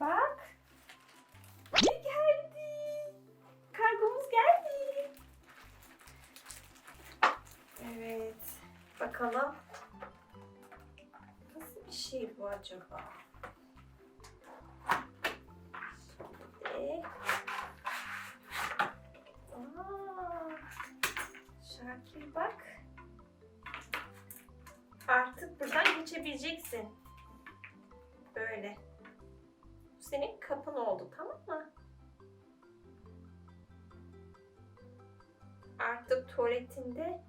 Bak. Geldi? Kargomuz geldi. Evet. Bakalım. Nasıl bir şey bu acaba? Aa, Şakir bak. Artık buradan geçebileceksin. Böyle. Senin kapın oldu tamam mı? Artık tuvaletinde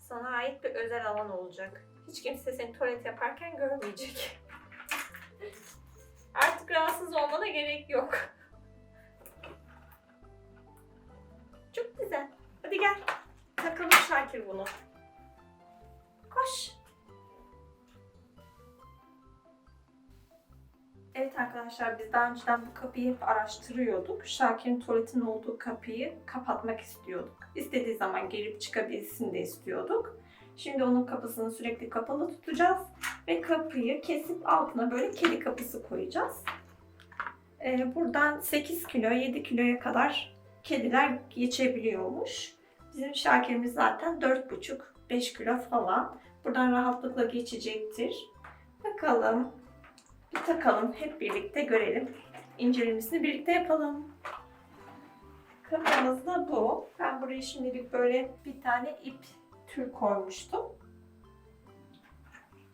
sana ait bir özel alan olacak. Hiç kimse seni tuvalet yaparken görmeyecek. Artık rahatsız olmana gerek yok. Çok güzel. Hadi gel. Takalım Şakir bunu. Koş. Evet arkadaşlar biz daha önceden bu kapıyı hep araştırıyorduk. Şakir'in tuvaletin olduğu kapıyı kapatmak istiyorduk. İstediği zaman gelip çıkabilsin de istiyorduk. Şimdi onun kapısını sürekli kapalı tutacağız ve kapıyı kesip altına böyle kedi kapısı koyacağız. Ee, buradan 8 kilo 7 kiloya kadar kediler geçebiliyormuş. Bizim Şakir'imiz zaten 4,5-5 kilo falan. Buradan rahatlıkla geçecektir. Bakalım. Bir takalım. Hep birlikte görelim. İncelemesini birlikte yapalım. Kapımız da bu. Ben buraya şimdilik böyle bir tane ip tül koymuştum.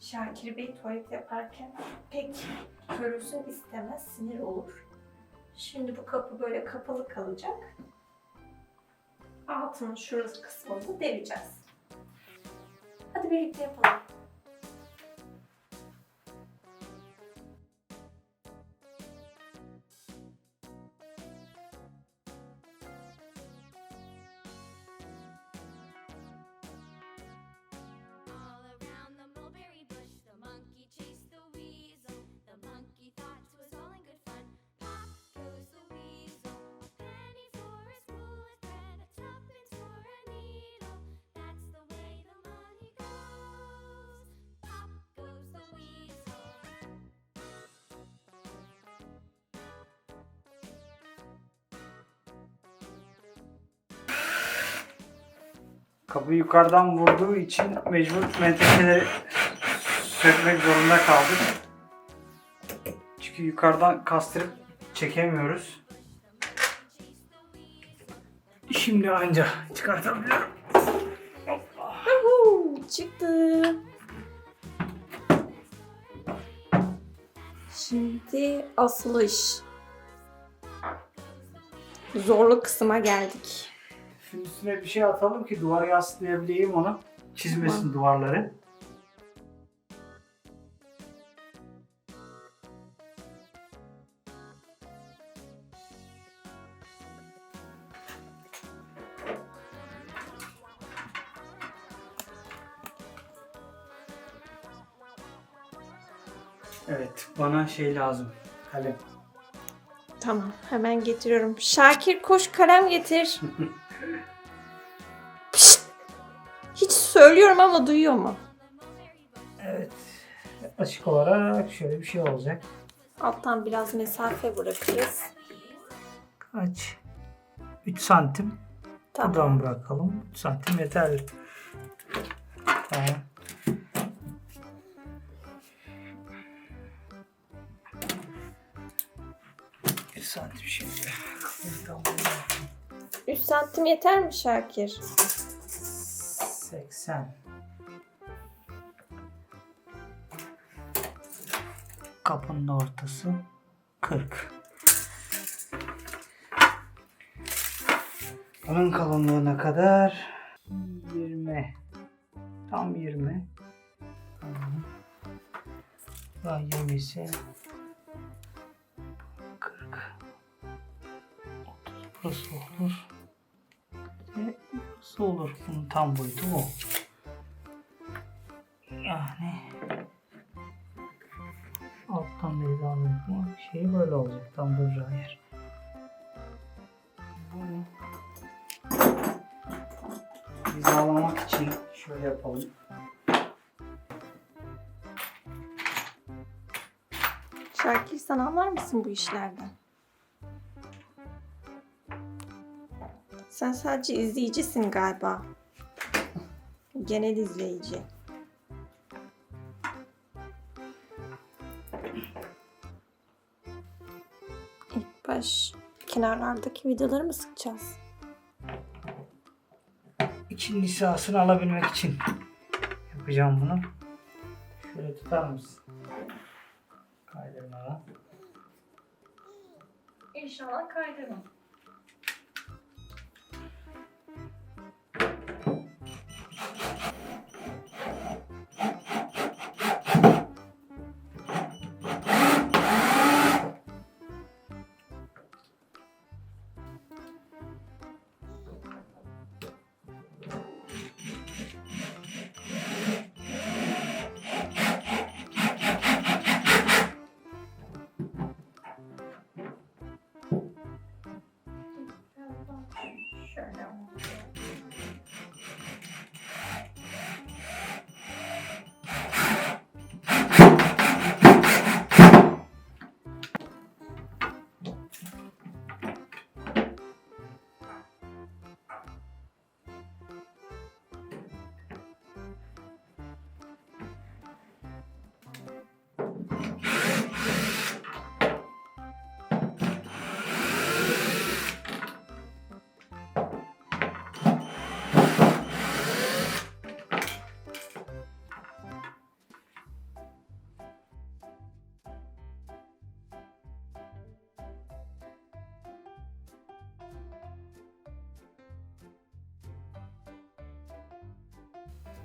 Şakir Bey tuvalet yaparken pek görülsün istemez, sinir olur. Şimdi bu kapı böyle kapalı kalacak. Altının şurası kısmını deleceğiz. Hadi birlikte yapalım. Kapı yukarıdan vurduğu için mecbur menteşeleri sökmek zorunda kaldık. Çünkü yukarıdan kastırıp çekemiyoruz. Şimdi anca çıkartabiliyorum. Çıktı. Şimdi asılış. Zorlu kısma geldik. Şimdi üstüne bir şey atalım ki duvara yaslayabileyim onu. Çizmesin duvarları. Evet, bana şey lazım. Kalem. Tamam, hemen getiriyorum. Şakir koş kalem getir. söylüyorum ama duyuyor mu? Evet. Açık olarak şöyle bir şey olacak. Alttan biraz mesafe bırakırız. Kaç? 3 santim. Tamam. Buradan bırakalım. 3 santim yeterli. Tamam. Santim şimdi. Tamam. 3 santim yeter mi Şakir? 80. Kapının ortası 40. Bunun kalınlığına kadar 20. Tam 20. Tamam. Daha 20 ise 40. 30 burası olur. Burası olur. Bunun tam boyutu bu. Yani alttan da hizalamak şey böyle olacak. Tam duracağı yer. Bunu hizalamak için şöyle yapalım. Şakir sen anlar mısın bu işlerden? Sen sadece izleyicisin galiba. Genel izleyici. İlk baş kenarlardaki vidaları mı sıkacağız? İçin nisasını alabilmek için yapacağım bunu. Şöyle tutar mısın? Kaydırmadan. İnşallah kaydırmam.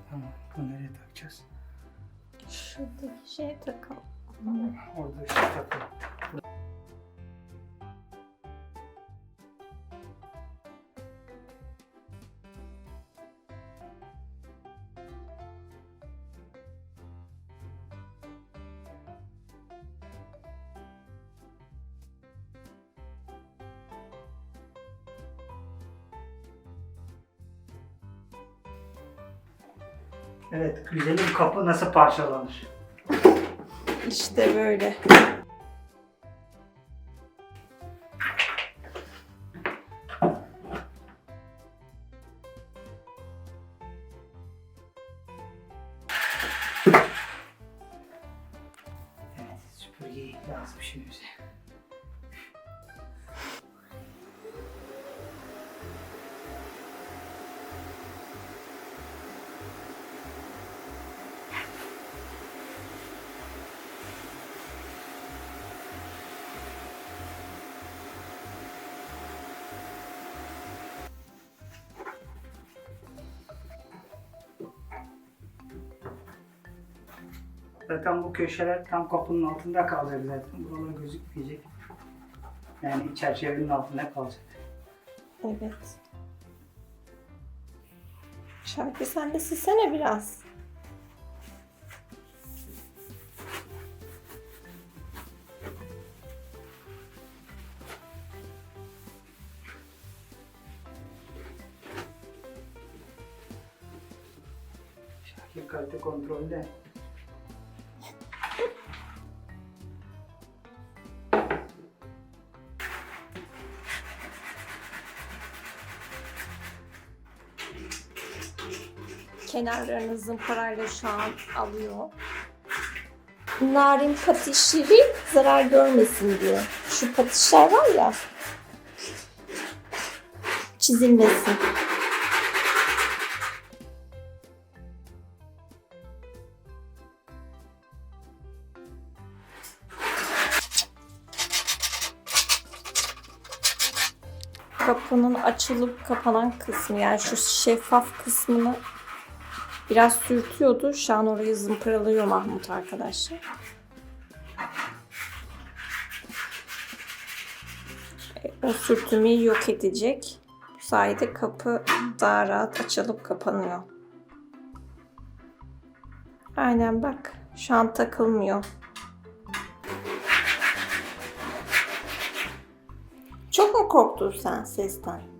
Tamam. Bunu nereye takacağız? Şuradaki şeye takalım. Orada işte takıyor. Evet, güzelim kapı nasıl parçalanır? İşte böyle. Zaten bu köşeler tam kapının altında kalacak zaten. Buralar gözükmeyecek. Yani çerçevenin altında kalacak. Evet. Şarkı sen de silsene biraz. Şakir kalite kontrolde. Kenarlarını zımparayla şu an alıyor. Narin patişleri zarar görmesin diye. Şu patişler var ya. Çizilmesin. kapının açılıp kapanan kısmı yani şu şeffaf kısmını biraz sürtüyordu. Şu an orayı zımparalıyor Mahmut arkadaşlar. E, O sürtünmeyi yok edecek. Bu sayede kapı daha rahat açılıp kapanıyor. Aynen bak. Şu an takılmıyor. Çok mu korktun sen sesten?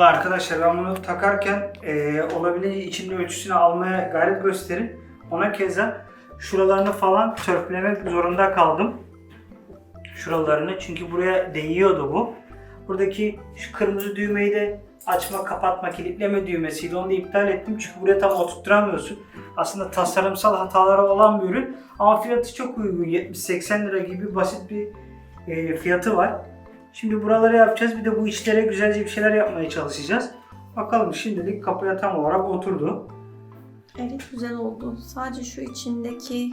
Valla arkadaşlar ben bunu takarken e, olabildiğince içinde ölçüsünü almaya gayret gösterin. Ona keza şuralarını falan törpülemek zorunda kaldım. Şuralarını çünkü buraya değiyordu bu. Buradaki şu kırmızı düğmeyi de açma, kapatma, kilitleme düğmesiydi. Onu da iptal ettim çünkü buraya tam oturtturamıyorsun. Aslında tasarımsal hataları olan bir ürün ama fiyatı çok uygun. 70-80 lira gibi basit bir e, fiyatı var. Şimdi buraları yapacağız. Bir de bu içlere güzelce bir şeyler yapmaya çalışacağız. Bakalım şimdilik kapıya tam olarak oturdu. Evet güzel oldu. Sadece şu içindeki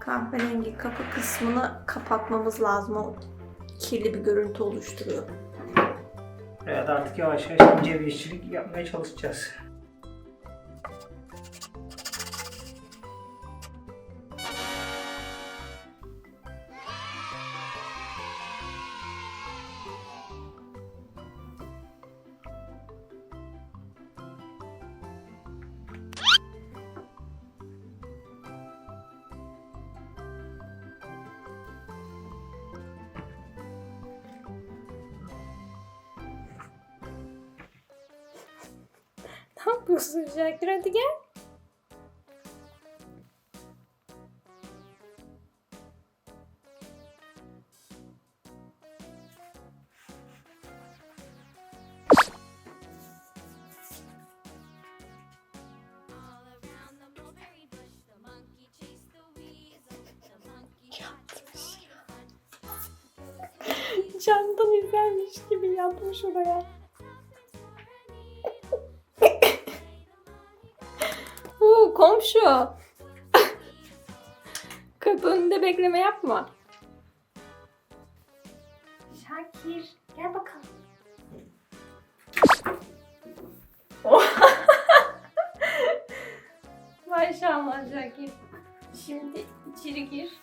kahverengi kapı kısmını kapatmamız lazım. O kirli bir görüntü oluşturuyor. Evet artık yavaş yavaş ince bir işçilik yapmaya çalışacağız. All in good fun. Camdan izlenmiş gibi yatmış oraya. Kapı önünde bekleme yapma. Şakir gel bakalım. Maşallah Şakir. Şimdi içeri gir.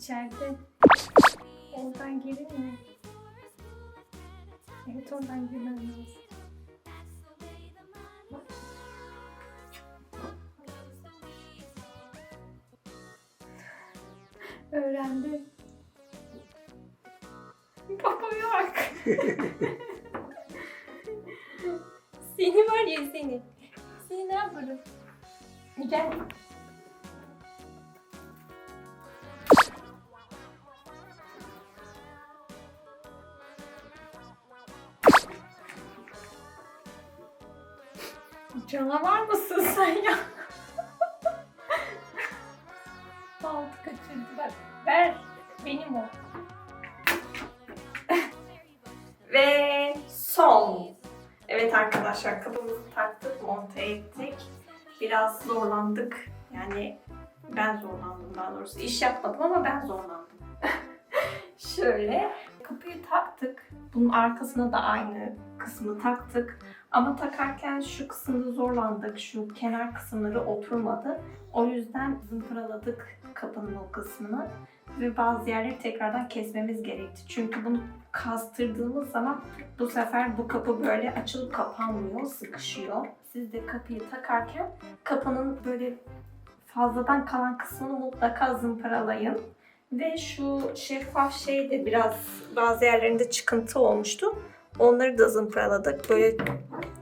Mulberry goes the weasel. Öğrendi. Babaya bak. seni var ya seni. Seni ne yaparım? Gel. Altı kaçırdı bak. Ver. Benim o. Ve son. Evet arkadaşlar kapımızı taktık, monte ettik. Biraz zorlandık. Yani ben zorlandım daha doğrusu. İş yapmadım ama ben zorlandım. Şöyle kapıyı taktık. Bunun arkasına da aynı kısmı taktık. Ama takarken şu kısımda zorlandık. Şu kenar kısımları oturmadı. O yüzden zımparaladık kapının o kısmını. Ve bazı yerleri tekrardan kesmemiz gerekti. Çünkü bunu kastırdığımız zaman bu sefer bu kapı böyle açılıp kapanmıyor, sıkışıyor. Siz de kapıyı takarken kapının böyle fazladan kalan kısmını mutlaka zımparalayın. Ve şu şeffaf şey de biraz bazı yerlerinde çıkıntı olmuştu. Onları da zımparaladık. Böyle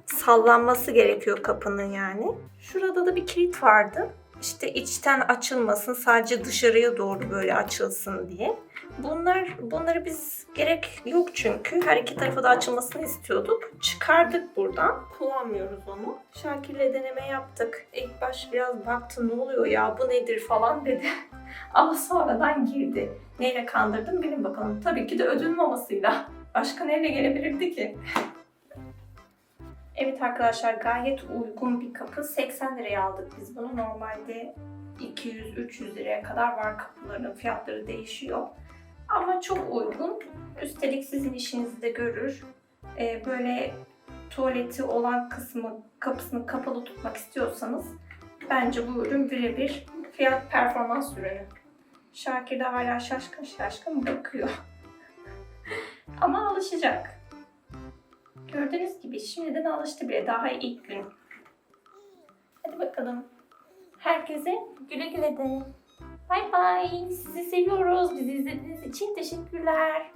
sallanması gerekiyor kapının yani. Şurada da bir kilit vardı. İşte içten açılmasın, sadece dışarıya doğru böyle açılsın diye. Bunlar bunları biz gerek yok çünkü her iki tarafa da açılmasını istiyorduk. Çıkardık buradan. Kullanmıyoruz onu. Şakir'le deneme yaptık. İlk baş biraz baktı ne oluyor ya bu nedir falan dedi. Ama sonradan girdi. Neyle kandırdım bilin bakalım. Tabii ki de ödül mamasıyla. Başka neyle gelebilirdi ki? Evet arkadaşlar gayet uygun bir kapı. 80 liraya aldık biz bunu. Normalde 200-300 liraya kadar var kapıların fiyatları değişiyor. Ama çok uygun. Üstelik sizin işinizi de görür. Ee, böyle tuvaleti olan kısmı kapısını kapalı tutmak istiyorsanız bence bu ürün birebir fiyat performans ürünü. Şakir de hala şaşkın şaşkın bakıyor. Ama alışacak. Gördüğünüz gibi şimdiden alıştı bile. Daha ilk gün. Hadi bakalım. Herkese güle güle de. Bay bay. Sizi seviyoruz. Bizi izlediğiniz için teşekkürler.